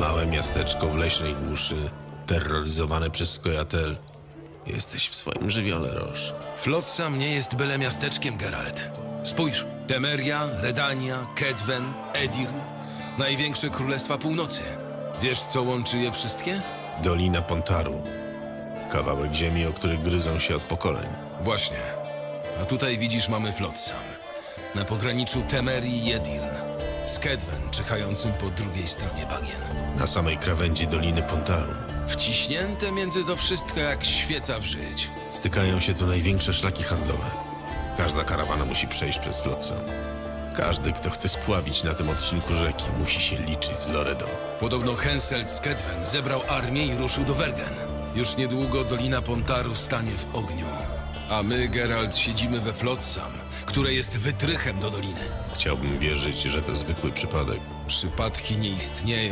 Małe miasteczko w leśnej głuszy, terroryzowane przez Skojatel. Jesteś w swoim żywiole, Roż. Flotsam nie jest byle miasteczkiem, Geralt. Spójrz, Temeria, Redania, Kedwen, Edirn. Największe królestwa północy. Wiesz, co łączy je wszystkie? Dolina Pontaru. Kawałek ziemi, o który gryzą się od pokoleń. Właśnie. A tutaj widzisz, mamy Flotsam. Na pograniczu Temerii i Edirn. Z Kedwen czekającym po drugiej stronie bagien. Na samej krawędzi Doliny Pontaru Wciśnięte między to wszystko jak świeca w żyć. stykają się tu największe szlaki handlowe. Każda karawana musi przejść przez Flotsam. Każdy, kto chce spławić na tym odcinku rzeki, musi się liczyć z Loredą. Podobno Henselt z Kedwen zebrał armię i ruszył do Wergen. Już niedługo Dolina Pontaru stanie w ogniu. A my, Geralt, siedzimy we Flotsam, które jest wytrychem do doliny. Chciałbym wierzyć, że to zwykły przypadek. Przypadki nie istnieją.